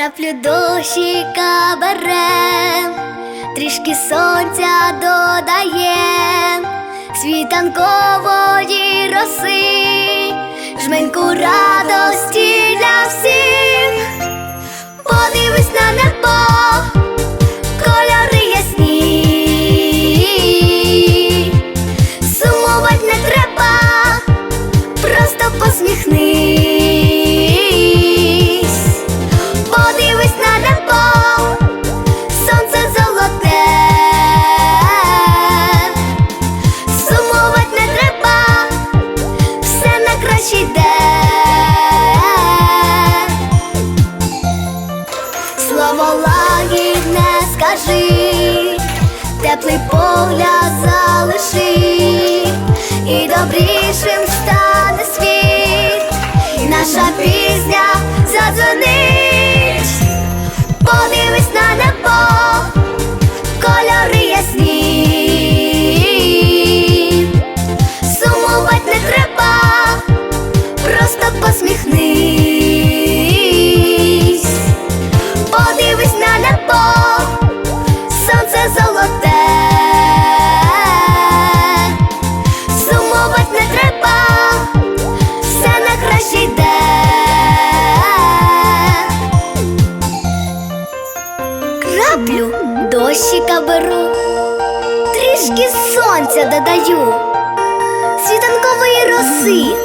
краплю дощика берем, трішки сонця додаєм, світанкової роси, жменьку радості на краще. Слово лагідне скажи, теплий погляд залиши, і добрішим стане світ, і наша пісня задзвонить, подивись на небо, Краплю дощика беру, трішки сонця додаю, світанкової роси,